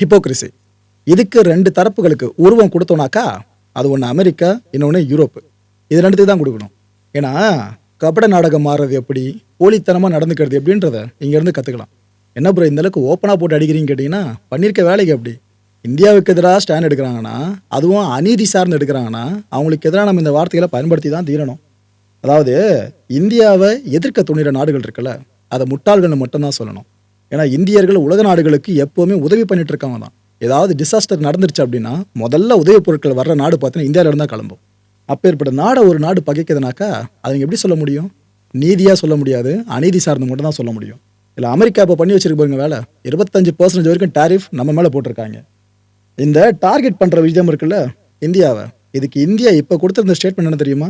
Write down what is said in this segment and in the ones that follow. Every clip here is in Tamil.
ஹிப்போக்ரிசி இதுக்கு ரெண்டு தரப்புகளுக்கு உருவம் கொடுத்தோனாக்கா அது ஒன்று அமெரிக்கா இன்னொன்று யூரோப்பு. இது ரெண்டுத்துக்கு தான் கொடுக்கணும். ஏன்னா கபட நாடகம் மாறுறது எப்படி போலித்தனமாக நடந்துக்கிறது எப்படின்றத இங்கேருந்து கற்றுக்கலாம் என்ன ப்ரோ இந்த அளவுக்கு ஓப்பனாக போட்டு அடிக்கிறீங்க கேட்டிங்கன்னா பண்ணியிருக்க வேலைக்கு எப்படி? இந்தியாவுக்கு எதிராக ஸ்டாண்ட் எடுக்கிறாங்கன்னா அதுவும் அநீதி சார்ந்து எடுக்கிறாங்கன்னா அவங்களுக்கு எதிராக நம்ம இந்த வார்த்தைகளை பயன்படுத்தி தான் தீரணும். அதாவது இந்தியாவை எதிர்க்க துணிகிற நாடுகள் இருக்குல்ல அதை முட்டாள்கள்னு மட்டும்தான் சொல்லணும். ஏன்னா இந்தியர்கள் உலக நாடுகளுக்கு எப்போவுமே உதவி பண்ணிட்டு இருக்காங்க தான். ஏதாவது டிசாஸ்டர் நடந்துருச்சு அப்படின்னா முதல்ல உதவி பொருட்கள் வர்ற நாடு பார்த்தீங்கன்னா இந்தியாவில தான் கிளம்பும். அப்பேற்பட்ட நாடை ஒரு நாடு பகைக்குதுனாக்கா அதுங்க எப்படி சொல்ல முடியும்? நீதியாக சொல்ல முடியாது அநீதி சார்ந்து மட்டும் தான் சொல்ல முடியும். இல்லை அமெரிக்கா இப்போ பண்ணி வச்சிருக்க பாருங்க வேலை. இருபத்தஞ்சு பர்சன்டேஜ் வரைக்கும் டாரிஃப் நம்ம மேலே போட்டிருக்காங்க. இந்த டார்கெட் பண்ணுற விஷயம் இருக்குல்ல இந்தியாவை. இதுக்கு இந்தியா இப்போ கொடுத்துருந்த ஸ்டேட்மெண்ட் என்ன தெரியுமா?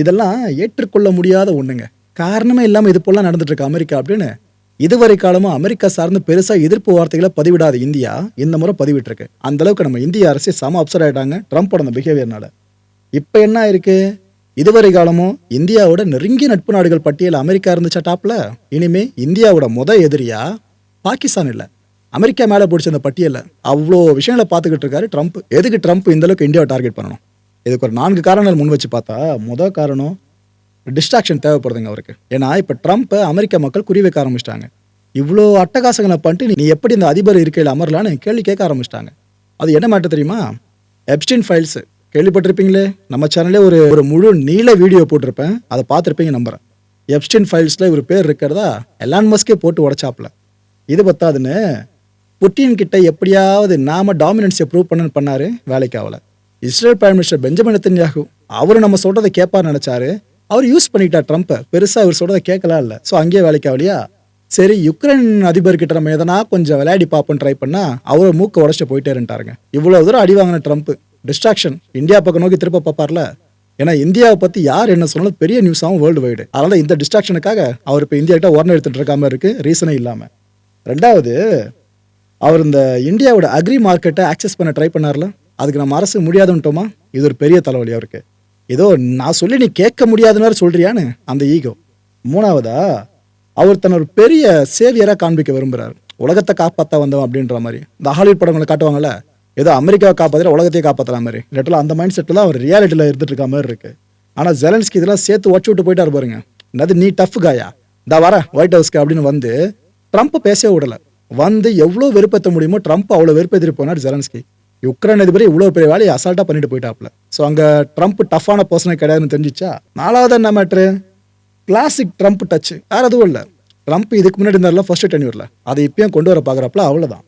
இதெல்லாம் ஏற்றுக்கொள்ள முடியாத ஒன்றுங்க காரணமே இல்லாமல் இது போலாம் நடந்துட்டு இருக்கு அமெரிக்கா அப்படின்னு இதுவரை காலமும் அமெரிக்கா சார்ந்து பெருசா எதிர்ப்பு வார்த்தைகளை பதிவிடாத இந்தியா இந்த முறை பதிவிட்டிருக்கு. அந்த அளவுக்கு நம்ம இந்திய அரசே செம அப்சர் ஆயிட்டாங்க ட்ரம்ப்போட அந்த பிஹேவியர்னால இப்போ என்ன ஆயிருக்கு? இதுவரை காலமும் இந்தியாவோட நெருங்கிய நட்பு நாடுகள் பட்டியல் அமெரிக்கா இருந்துச்சா டாப்ல இனிமே இந்தியாவோட முத எதிரியா? பாகிஸ்தான் இல்லை. அமெரிக்கா மேலே பிடிச்ச அந்த பட்டியலில் அவ்வளோ விஷயங்களை பார்த்துக்கிட்டு இருக்காரு ட்ரம்ப். எதுக்கு ட்ரம்ப் இந்த அளவுக்கு இந்தியாவை டார்கெட் பண்ணணும்? இதுக்கு ஒரு நான்கு காரணங்கள் முன் வச்சு பார்த்தா முத காரணம் டிஸ்ட்ராக்ஷன் தேவைப்படுதுங்க அவருக்கு. ஏன்னா இப்போ ட்ரம்ப்பை அமெரிக்க மக்கள் குறி வைக்க ஆரம்பிச்சிட்டாங்க. இவ்வளோ அட்டகாசங்களை பண்ணிட்டு நீ எப்படி இந்த அதிபர் இருக்கையில் அமரலான்னு கேள்வி கேட்க ஆரம்பிச்சிட்டாங்க. அது என்ன மாட்ட தெரியுமா? எப்ஸ்டின் ஃபைல்ஸ் கேள்விப்பட்டிருப்பீங்களே? நம்ம சேனல்லே ஒரு ஒரு முழு நீள வீடியோ போட்டிருப்பேன். அதை பார்த்துருப்பீங்க நம்புறேன் எப்ஸ்டின் ஃபைல்ஸில் இவர் பேர் இருக்கிறதா? எலான் மஸ்கே போட்டு உடச்சாப்ல இது பத்தாதுன்னு புட்டின் கிட்ட எப்படியாவது நாம டாமினன்ஸை ப்ரூவ் பண்ணு பண்ணாரு? வேலைக்கு ஆகலை Israel prime minister Benjamin Netanyahu. அவரு நம்ம சொல்கிறத கேட்பார் நினச்சாரு. அவர் யூஸ் பண்ணிட்டார் ட்ரம்ப்பை பெருசாக அவர் சொல்கிறத கேட்கலாம் இல்லை. ஸோ அங்கேயே வேலைக்கு ஆகலையா? சரி யுக்ரைன் அதிபர்கிட்ட நம்ம எதனா கொஞ்சம் விளையாடி பார்ப்போம் ட்ரை பண்ணால் அவரை மூக்க உடச்சிட்டு போயிட்டே இவ்வளோ தூரம் அடி வாங்கின ட்ரம்ப் டிஸ்ட்ராக்ஷன் இந்தியா பக்கம் நோக்கி திருப்ப பார்ப்பார்ல. ஏன்னா இந்தியாவை பற்றி யார் என்ன சொன்னாலும் பெரிய நியூஸ் ஆகும் வேர்ல்டு வைடு அதனால இந்த டிஸ்ட்ராக்ஷனுக்காக அவர் இப்போ இந்தியா கிட்ட உடனே எடுத்துகிட்டு இருக்காம இருக்கு. ரீசனே இல்லாமல் ரெண்டாவது அவர் இந்த இந்தியாவோட அக்ரி மார்க்கெட்டை ஆக்சஸ் பண்ண ட்ரை பண்ணார்ல. அதுக்கு நம்ம அரசு முடியாதுன்ட்டோமா? இது ஒரு பெரிய தலைவலி அவருக்கு. ஏதோ நான் சொல்லி நீ கேட்க முடியாதுன்னு சொல்றியான்னு அந்த ஈகோ மூணாவதா அவர் தன்னை ஒரு பெரிய சேவியராக காண்பிக்க விரும்புறாரு. உலகத்தை காப்பாற்ற வந்தவன் அப்படின்ற மாதிரி. இந்த ஹாலிவுட் படங்களை காட்டுவாங்கல்ல ஏதோ அமெரிக்காவை காப்பாற்ற உலகத்தையே காப்பாற்றலாம் மாதிரி. இல்லாட்டில் அந்த மைண்ட் செட்டில் தான் அவர் ரியாலிட்டியில் இருந்துட்டு இருக்க மாதிரி இருக்கு. ஆனால் ஜெலன்ஸ்கி இதெல்லாம் சேர்த்து ஒச்சு விட்டு போயிட்டார் பாருங்க. என்னது நீ டஃப் காயா இந்த வர ஒயிட் ஹவுஸ்க்கு அப்படின்னு வந்து ட்ரம்ப் பேசவே விடல. வந்து எவ்வளோ வெறுப்பேற்ற முடியுமோ ட்ரம்ப் அவ்வளோ வெறுப்பேற்றிட்டு போனார் ஜெலன்ஸ்கி யுக்ரைன் அதிபர் இவ்வளோ பெரிய வேலையை அசால்ட்டாக பண்ணிட்டு போயிட்டாப்ல ஸோ அங்கே ட்ரம்ப் டஃப்பான பர்சனே கிடையாதுன்னு தெரிஞ்சிச்சா? நாலாவது என்ன மேட்ரு கிளாசிக் ட்ரம்ப் டச் வேறு எதுவும் இல்லை. ட்ரம்ப் இதுக்கு முன்னாடி இருந்தார்ல ஃபர்ஸ்ட் டென்யூரில் அதை இப்பயும் கொண்டு வர பார்க்குறப்பல அவ்வளோதான்